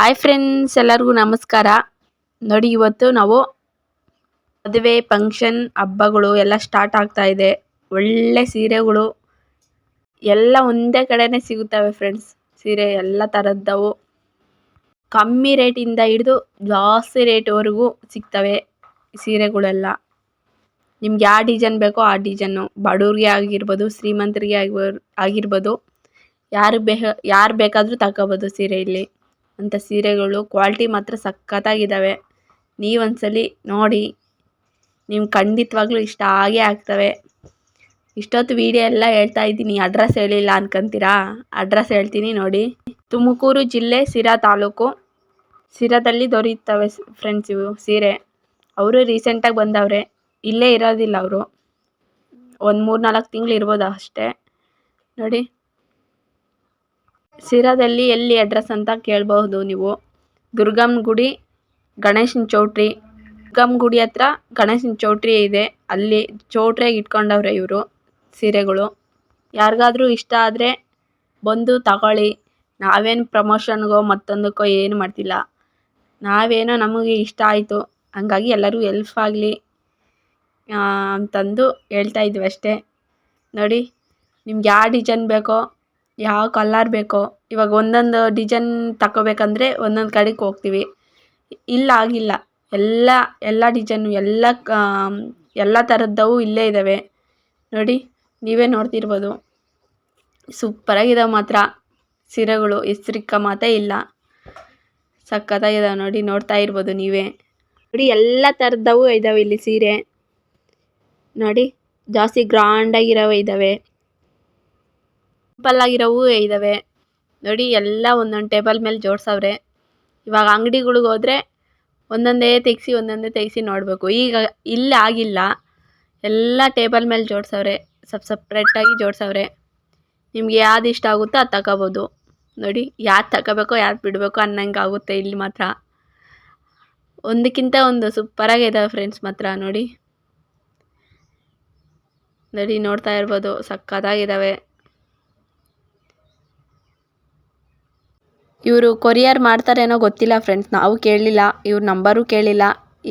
Hi friends ಎಲ್ಲರಿಗೂ ನಮಸ್ಕಾರ. ನೋಡಿ, ಇವತ್ತು ನಾವು ಮದುವೆ ಫಂಕ್ಷನ್ ಹಬ್ಬಗಳು ಎಲ್ಲ ಸ್ಟಾರ್ಟ್ ಆಗ್ತಾ ಇದೆ. ಒಳ್ಳೆ ಸೀರೆಗಳು ಎಲ್ಲ ಒಂದೇ ಕಡೆನೇ ಸಿಗುತ್ತವೆ ಫ್ರೆಂಡ್ಸ್ ಸೀರೆ ಎಲ್ಲ ಥರದ್ದವು ಕಮ್ಮಿ ರೇಟಿಂದ ಹಿಡಿದು ಜಾಸ್ತಿ ರೇಟ್ವರೆಗೂ ಸಿಗ್ತವೆ ಸೀರೆಗಳೆಲ್ಲ. ನಿಮ್ಗೆ ಯಾವ ಡಿಸೈನ್ ಬೇಕೋ ಆ ಡಿಸೈನು ಬಡವ್ರಿಗೆ ಆಗಿರ್ಬೋದು, ಶ್ರೀಮಂತರಿಗೆ ಆಗಿರ್ ಆಗಿರ್ಬೋದು, ಯಾರು ಬೇಕ ಯಾರು ಬೇಕಾದರೂ ತಗೋಬೋದು ಸೀರೆ ಇಲ್ಲಿ. ಅಂಥ ಸೀರೆಗಳು ಕ್ವಾಲಿಟಿ ಮಾತ್ರ ಸಖತ್ತಾಗಿದ್ದಾವೆ. ನೀವೊಂದ್ಸಲಿ ನೋಡಿ. ನಿಮ್ಗೆ ಖಂಡಿತವಾಗ್ಲೂ ಇಷ್ಟ ಆಗೇ ಆಗ್ತವೆ. ಇಷ್ಟೊತ್ತು ವಿಡಿಯೋ ಎಲ್ಲ ಹೇಳ್ತಾ ಇದ್ದೀನಿ. ಅಡ್ರೆಸ್ ಹೇಳಿಲ್ಲ ಅನ್ಕೊಂತೀರಾ? ಅಡ್ರೆಸ್ ಹೇಳ್ತೀನಿ ನೋಡಿ. ತುಮಕೂರು ಜಿಲ್ಲೆ ಸಿರಾ ತಾಲೂಕು. ಸಿರಾದಲ್ಲಿ ದೊರೆಯುತ್ತವೆ ಫ್ರೆಂಡ್ಸ್ ಇವು ಸೀರೆ. ಅವರು ರೀಸೆಂಟಾಗಿ ಬಂದವ್ರೆ. ಇಲ್ಲೇ ಇರೋದಿಲ್ಲ ಅವರು. ಒಂದು ಮೂರು ನಾಲ್ಕು ತಿಂಗಳು ಇರ್ಬೋದು ಅಷ್ಟೇ. ನೋಡಿ. ಸಿರಾದಲ್ಲಿ ಎಲ್ಲಿ ಅಡ್ರೆಸ್ ಅಂತ ಕೇಳಬಹುದು ನೀವು. ದುರ್ಗಮ್ಮ ಗುಡಿ ಗಣೇಶನ ಚೌಟ್ರಿ. ದುರ್ಗಮ್ಮ ಗುಡಿ ಹತ್ರ ಗಣೇಶನ ಚೌಟ್ರಿ ಇದೆ. ಅಲ್ಲಿ ಚೌಟ್ರಿಯಾಗಿ ಇಟ್ಕೊಂಡವ್ರೆ ಇವರು ಸೀರೆಗಳು. ಯಾರಿಗಾದ್ರೂ ಇಷ್ಟ ಆದರೆ ಬಂದು ತಗೊಳ್ಳಿ. ನಾವೇನು ಪ್ರಮೋಷನ್ಗೋ ಮತ್ತೊಂದಕ್ಕೋ ಏನು ಮಾಡ್ತಿಲ್ಲ. ನಾವೇನೋ ನಮಗೆ ಇಷ್ಟ ಆಯಿತು. ಹಂಗಾಗಿ ಎಲ್ಲರೂ ಎಲ್ಪ್ ಆಗಲಿ ಅಂತಂದು ಹೇಳ್ತಾ ಇದ್ವಿ ಅಷ್ಟೇ. ನೋಡಿ, ನಿಮ್ಗೆ ಯಾವ ಡಿಸೈನ್ ಬೇಕೋ ಯಾವ ಕಲರ್ ಬೇಕೋ, ಇವಾಗ ಒಂದೊಂದು ಡಿಸೈನ್ ತಗೋಬೇಕಂದ್ರೆ ಒಂದೊಂದು ಕಡೆಗೆ ಹೋಗ್ತೀವಿ. ಇಲ್ಲ, ಆಗಿಲ್ಲ. ಎಲ್ಲ ಎಲ್ಲ ಡಿಸೈನು ಎಲ್ಲ ಎಲ್ಲ ಥರದ್ದವು ಇಲ್ಲೇ ಇದ್ದಾವೆ ನೋಡಿ, ನೀವೇ ನೋಡ್ತಿರ್ಬೋದು. ಸೂಪರಾಗಿದ್ದಾವೆ ಮಾತ್ರ. ಸೀರೆಗಳು ಹೆಸ್ರಿಕ್ಕ ಮಾತೇ ಇಲ್ಲ. ಸಖತ್ತಾಗಿದ್ದಾವೆ ನೋಡಿ, ನೋಡ್ತಾ ಇರ್ಬೋದು ನೀವೇ. ನೋಡಿ, ಎಲ್ಲ ಥರದ್ದವು ಇದ್ದಾವೆ ಇಲ್ಲಿ ಸೀರೆ. ನೋಡಿ, ಜಾಸ್ತಿ ಗ್ರ್ಯಾಂಡಾಗಿರೋವೆ ಇದ್ದಾವೆ ಸಿಂಪಲ್ ಆಗಿರೋವು ಇದ್ದಾವೆ ನೋಡಿ, ಎಲ್ಲ ಒಂದೊಂದು ಟೇಬಲ್ ಮೇಲೆ ಜೋಡ್ಸವ್ರೆ. ಇವಾಗ ಅಂಗಡಿಗಳಿಗೆ ಹೋದ್ರೆ ಒಂದೊಂದೇ ತೆಗೆಸಿ ಒಂದೊಂದೇ ತೆಗೆಸಿ ನೋಡಬೇಕು. ಈಗ ಇಲ್ಲಿ, ಆಗಿಲ್ಲ. ಎಲ್ಲ ಟೇಬಲ್ ಮೇಲೆ ಜೋಡ್ಸವ್ರೆ. ಸಪ್ ಸಪ್ರೇಟಾಗಿ ಜೋಡ್ಸವ್ರೆ. ನಿಮ್ಗೆ ಯಾವ್ದು ಇಷ್ಟ ಆಗುತ್ತೋ ಅದು ತಗೋಬೋದು. ನೋಡಿ ಯಾವ್ದು ತಗೋಬೇಕೋ ಯಾವ್ದು ಬಿಡಬೇಕೋ ಅನ್ನಂಗೆ ಆಗುತ್ತೆ ಇಲ್ಲಿ ಮಾತ್ರ. ಒಂದಕ್ಕಿಂತ ಒಂದು ಸೂಪರಾಗಿದ್ದಾವೆ ಫ್ರೆಂಡ್ಸ್ ಮಾತ್ರ, ನೋಡಿ. ನೋಡಿ, ನೋಡ್ತಾ ಇರ್ಬೋದು. ಸಖತ್ತಾಗಿದ್ದಾವೆ ಇವರು ಕೊರಿಯರ್ ಮಾಡ್ತಾರೇನೋ ಗೊತ್ತಿಲ್ಲ ಫ್ರೆಂಡ್ಸ್ ನಾವು ಕೇಳಲಿಲ್ಲ, ಇವ್ರ ನಂಬರು ಕೇಳಿಲ್ಲ.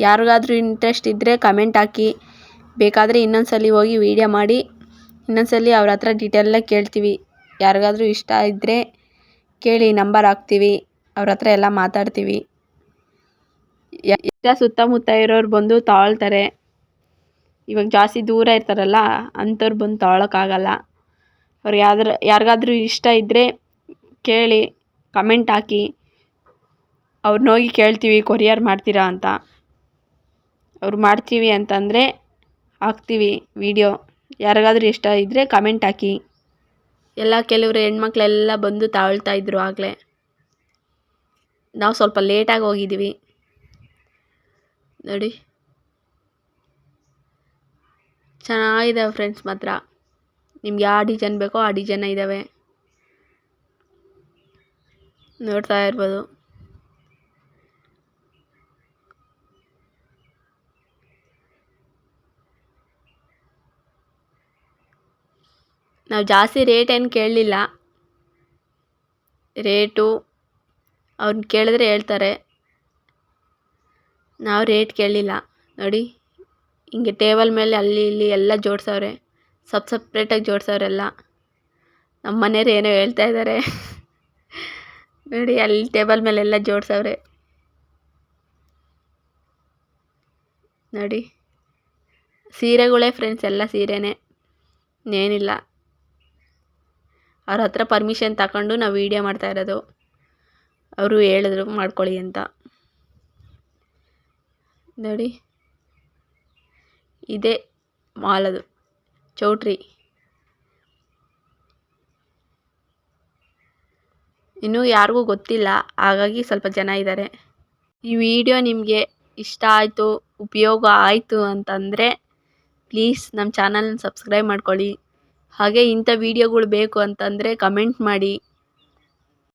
ಯಾರಿಗಾದ್ರೂ ಇಂಟ್ರೆಸ್ಟ್ ಇದ್ದರೆ ಕಮೆಂಟ್ ಹಾಕಿ, ಬೇಕಾದರೆ ಇನ್ನೊಂದು ಹೋಗಿ ವೀಡಿಯೋ ಮಾಡಿ ಇನ್ನೊಂದು ಸಲ ಅವ್ರ ಹತ್ರ ಡೀಟೇಲ್ನ ಕೇಳ್ತೀವಿ. ಯಾರಿಗಾದರೂ ಇಷ್ಟ ಇದ್ದರೆ ಕೇಳಿ ನಂಬರ್ ಹಾಕ್ತೀವಿ, ಅವ್ರ ಹತ್ರ ಎಲ್ಲ ಮಾತಾಡ್ತೀವಿ. ಇಷ್ಟ ಸುತ್ತಮುತ್ತ ಇರೋರು ಬಂದು ತಾಳ್ತಾರೆ. ಇವಾಗ ಜಾಸ್ತಿ ದೂರ ಇರ್ತಾರಲ್ಲ ಅಂಥವ್ರು ಬಂದು ತಾಳೋಕ್ಕಾಗಲ್ಲ ಅವ್ರು ಯಾವ್ದಾರು ಯಾರಿಗಾದ್ರೂ ಇಷ್ಟ ಇದ್ದರೆ ಕೇಳಿ. ಕಮೆಂಟ್ ಹಾಕಿ. ಅವ್ರನ್ನ ಹೋಗಿ ಕೇಳ್ತೀವಿ, ಕೊರಿಯರ್ ಮಾಡ್ತೀರಾ ಅಂತ. ಅವ್ರು ಮಾಡ್ತೀವಿ ಅಂತಂದರೆ ಹಾಕ್ತೀವಿ ವೀಡಿಯೋ ಯಾರಿಗಾದ್ರೂ ಇಷ್ಟ ಇದ್ದರೆ ಕಮೆಂಟ್ ಹಾಕಿ. ಎಲ್ಲ ಕೆಲವರು ಹೆಣ್ಮಕ್ಳೆಲ್ಲ ಬಂದು ತಾಳ್ತಾ ಇದ್ರು ಆಗಲೇ. ನಾವು ಸ್ವಲ್ಪ ಲೇಟಾಗಿ ಹೋಗಿದ್ದೀವಿ ನೋಡಿ. ಚೆನ್ನಾಗಿದ್ದಾವೆ ಫ್ರೆಂಡ್ಸ್ ಮಾತ್ರ. ನಿಮ್ಗೆ ಯಾವ ಡಿಸೈನ್ ಬೇಕೋ ಆ ಡಿಸೈನ ಇದ್ದಾವೆ ನೋಡ್ತಾ ಇರ್ಬೋದು. ನಾವು ಜಾಸ್ತಿ ರೇಟ್ ಏನು ಕೇಳಲಿಲ್ಲ. ರೇಟು ಅವ್ರನ್ನ ಕೇಳಿದ್ರೆ ಹೇಳ್ತಾರೆ. ನಾವು ರೇಟ್ ಕೇಳಲಿಲ್ಲ. ನೋಡಿ, ಹಿಂಗೆ ಟೇಬಲ್ ಮೇಲೆ ಅಲ್ಲಿ ಇಲ್ಲಿ ಎಲ್ಲ ಜೋಡಿಸವ್ರೆ. ಸಪ್ ಸಪ್ರೇಟಾಗಿ ಜೋಡಿಸೋರೆಲ್ಲ ನಮ್ಮ ಮನೆಯವ್ರು ಏನೋ ಹೇಳ್ತಾ ಇದ್ದಾರೆ ನೋಡಿ, ಅಲ್ಲಿ ಟೇಬಲ್ ಮೇಲೆಲ್ಲ ಜೋಡಿಸವ್ರೆ. ನೋಡಿ, ಸೀರೆಗಳೇ ಫ್ರೆಂಡ್ಸ್ ಎಲ್ಲ ಸೀರೆನೇ. ಇನ್ನೇನಿಲ್ಲ ಅವ್ರ ಹತ್ರ ಪರ್ಮಿಷನ್ ತಗೊಂಡು ನಾವು ವೀಡಿಯೋ ಮಾಡ್ತಾ ಇರೋದು. ಅವರು ಹೇಳಿದ್ರು ಮಾಡ್ಕೊಳ್ಳಿ ಅಂತ. ನೋಡಿ, ಇದೇ ಮಾಲದು ಚೌಟ್ರಿ. ಇನ್ನೂ ಯಾರಿಗೂ ಗೊತ್ತಿಲ್ಲ, ಹಾಗಾಗಿ ಸ್ವಲ್ಪ ಜನ ಇದ್ದಾರೆ ಈ ವಿಡಿಯೋ ನಿಮಗೆ ಇಷ್ಟ ಆಯಿತು, ಉಪಯೋಗ ಆಯಿತು ಅಂತಂದರೆ ಪ್ಲೀಸ್ ನಮ್ಮ ಚಾನಲ್ನ ಸಬ್ಸ್ಕ್ರೈಬ್ ಮಾಡ್ಕೊಳ್ಳಿ. ಹಾಗೆ ಇಂಥ ವೀಡಿಯೋಗಳು ಬೇಕು ಅಂತಂದರೆ ಕಮೆಂಟ್ ಮಾಡಿ.